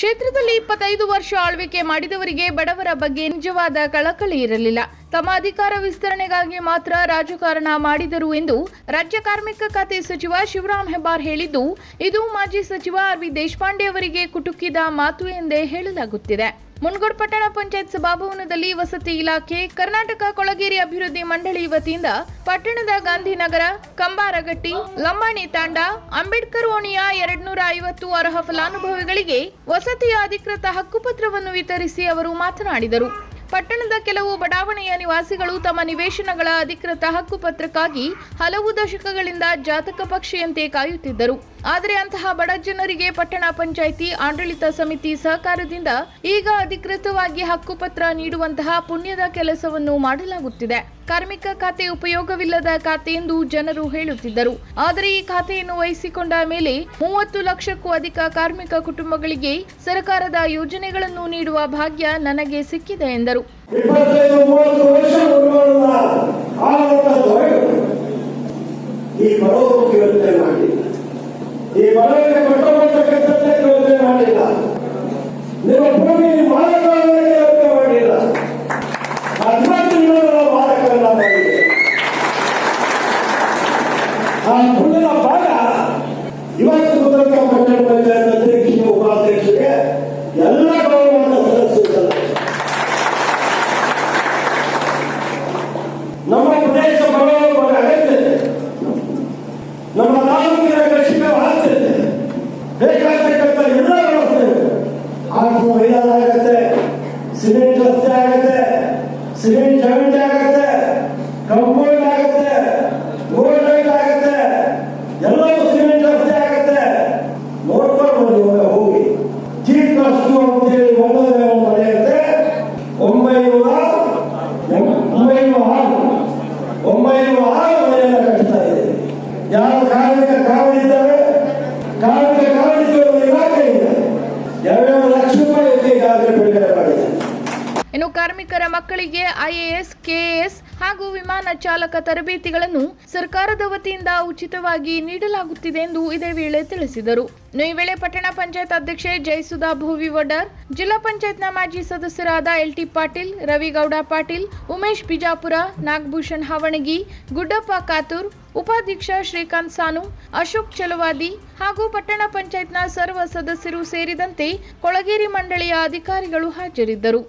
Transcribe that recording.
ಕ್ಷೇತ್ರದಲ್ಲಿ ಇಪ್ಪತ್ತೈದು ವರ್ಷ ಆಳ್ವಿಕೆ ಮಾಡಿದವರಿಗೆ ಬಡವರ ಬಗ್ಗೆ ನಿಜವಾದ ಕಳಕಳಿ ಇರಲಿಲ್ಲ. ತಮ್ಮ ಅಧಿಕಾರ ವಿಸ್ತರಣೆಗಾಗಿ ಮಾತ್ರ ರಾಜಕಾರಣ ಮಾಡಿದರು ಎಂದು ರಾಜ್ಯ ಕಾರ್ಮಿಕ ಖಾತೆ ಸಚಿವ ಶಿವರಾಮ್ ಹೆಬ್ಬಾರ್ ಹೇಳಿದ್ದು, ಇದು ಮಾಜಿ ಸಚಿವ ಆರ್ ವಿ ದೇಶಪಾಂಡೆ ಅವರಿಗೆ ಕುಟುಕಿದ ಮಾತು ಎಂದೇ ಹೇಳಲಾಗುತ್ತಿದೆ. ಮುನ್ಗೋಡ್ ಪಟ್ಟಣ ಪಂಚಾಯತ್ ಸಭಾಭವನದಲ್ಲಿ ವಸತಿ ಇಲಾಖೆ, ಕರ್ನಾಟಕ ಕೊಳಗೇರಿ ಅಭಿವೃದ್ಧಿ ಮಂಡಳಿ ವತಿಯಿಂದ ಪಟ್ಟಣದ ಗಾಂಧಿನಗರ, ಕಂಬಾರಗಟ್ಟಿ, ಲಂಬಾಣಿ ತಾಂಡ, ಅಂಬೇಡ್ಕರ್ ಓಣಿಯ ಎರಡ್ನೂರ ಐವತ್ತು ಅರ್ಹ ಫಲಾನುಭವಿಗಳಿಗೆ ವಸತಿಯ ಅಧಿಕೃತ ಹಕ್ಕುಪತ್ರವನ್ನು ವಿತರಿಸಿ ಅವರು ಮಾತನಾಡಿದರು. ಪಟ್ಟಣದ ಕೆಲವು ಬಡಾವಣೆಯ ನಿವಾಸಿಗಳು ತಮ್ಮ ನಿವೇಶನಗಳ ಅಧಿಕೃತ ಹಕ್ಕುಪತ್ರಕ್ಕಾಗಿ ಹಲವು ದಶಕಗಳಿಂದ ಜಾತಕ ಪಕ್ಷಿಯಂತೆ ಕಾಯುತ್ತಿದ್ದರು. ಆದರೆ ಅಂತಹ ಬಡ ಜನರಿಗೆ ಪಟ್ಟಣ ಪಂಚಾಯಿತಿ, ಆಡಳಿತ ಸಮಿತಿ ಸಹಕಾರದಿಂದ ಈಗ ಅಧಿಕೃತವಾಗಿ ಹಕ್ಕುಪತ್ರ ನೀಡುವಂತಹ ಪುಣ್ಯದ ಕೆಲಸವನ್ನು ಮಾಡಲಾಗುತ್ತಿದೆ. ಕಾರ್ಮಿಕ ಖಾತೆ ಉಪಯೋಗವಿಲ್ಲದ ಖಾತೆ ಎಂದು ಜನರು ಹೇಳುತ್ತಿದ್ದರು. ಆದರೆ ಈ ಖಾತೆಯನ್ನು ವಹಿಸಿಕೊಂಡ ಮೇಲೆ ಮೂವತ್ತು ಲಕ್ಷಕ್ಕೂ ಅಧಿಕ ಕಾರ್ಮಿಕ ಕುಟುಂಬಗಳಿಗೆ ಸರ್ಕಾರದ ಯೋಜನೆಗಳನ್ನು ನೀಡುವ ಭಾಗ್ಯ ನನಗೆ ಸಿಕ್ಕಿದೆ ಎಂದರು. ಈ ಈ ಮನೆಯಲ್ಲಿ ಕೊಟ್ಟಬರ್ತಕ್ಕಂಥದ್ದೇ ಯೋಚನೆ ಮಾಡಿಲ್ಲ. ನಿಮ್ಮ ಭೂಮಿ ಮಾಲಕರಿಗೆ ಯೋಚನೆ ಮಾಡಿಲ್ಲ. ಹದಿನೆಂಟು ದಿನಗಳ ಮಾಲಕರನ್ನ ಮಾಡಿದೆ. ಆ ಭೂಮಿನ ಭಾಗ ಇವತ್ತು ಕುದುರೆ ಪಟ್ಟಣ ಪಂಚಾಯತ್ ಅಧ್ಯಕ್ಷ ಉಪಾಧ್ಯಕ್ಷರಿಗೆ ಎಲ್ಲ ಗೌರವದ ಸದಸ್ಯರು ನಮ್ಮ ಪ್ರದೇಶ ಬಡವರ ಅಗತ್ಯ ಇದೆ ನಮ್ಮ ತಾಲೂಕಿನ ಕೃಷಿಕ ಆದ್ಯತೆ ಬೇಕಾಗ್ತಕ್ಕಂಥ ಎಲ್ಲ ವ್ಯವಸ್ಥೆ ಇದೆ. ಆಟೋ ಮೈದಾನ ಆಗತ್ತೆ ಸಿಮೆಂಟ್ ರಸ್ತೆ ಆಗತ್ತೆ, ಸಿಮೆಂಟ್ ಜಾಯಿಂಟ್ ಆಗತ್ತೆ ಕಂಪೌಂಡ್ ಆಗತ್ತೆ ರೋಡ್ ಲೈಟ್ ಆಗತ್ತೆ, ಎಲ್ಲವೂ ಸಿಮೆಂಟ್ ರಸ್ತೆ ಆಗತ್ತೆ. ನೋಡ್ಕೊಂಡು ಇವಾಗ ಹೋಗಿ. ಚೀಫ್ ಕಾಸ್ಟು ಅಂತೇಳಿ ಒಂದನೇ ಒಂದು ನಡೆಯುತ್ತೆ ಒಂಬೈನೂರ ಒಂಬೈನೂರ ಆರು. ಒಂಬೈನೂರ ಆರು ಮನೆಯನ್ನು ಕಟ್ತಾ ಇದೆ ಯಾವ ಕಾರಣಕ್ಕೆ ಕಾವಲಿದ್ದಾರೆ ಇನ್ನು ಕಾರ್ಮಿಕರ ಮಕ್ಕಳಿಗೆ ಐಎಎಸ್, ಕೆಎಎಸ್ ಹಾಗೂ ವಿಮಾನ ಚಾಲಕ ತರಬೇತಿಗಳನ್ನು ಸರ್ಕಾರದ ವತಿಯಿಂದ ಉಚಿತವಾಗಿ ನೀಡಲಾಗುತ್ತಿದೆ ಎಂದು ಇದೇ ವೇಳೆ ತಿಳಿಸಿದರು. ಇನ್ನು ಈ ವೇಳೆ ಪಟ್ಟಣ ಪಂಚಾಯತ್ ಅಧ್ಯಕ್ಷೆ ಜಯಸುಧಾ ಭೂವಿ ವಡರ್ ಜಿಲ್ಲಾ ಪಂಚಾಯತ್ನ ಮಾಜಿ ಸದಸ್ಯರಾದ ಎಲ್ಟಿ ಪಾಟೀಲ್, ರವಿಗೌಡ ಪಾಟೀಲ್, ಉಮೇಶ್ ಬಿಜಾಪುರ, ನಾಗಭೂಷಣ್ ಹಾವಣಗಿ, ಗುಡ್ಡಪ್ಪ ಕಾತೂರ್, ಉಪಾಧ್ಯಕ್ಷ ಶ್ರೀಕಾಂತ್ ಸಾನು, ಅಶೋಕ್ ಚಲವಾದಿ ಹಾಗೂ ಪಟ್ಟಣ ಪಂಚಾಯತ್ನ ಸರ್ವ ಸದಸ್ಯರು ಸೇರಿದಂತೆ ಕೊಳಗೇರಿ ಮಂಡಳಿಯ ಅಧಿಕಾರಿಗಳು ಹಾಜರಿದ್ದರು.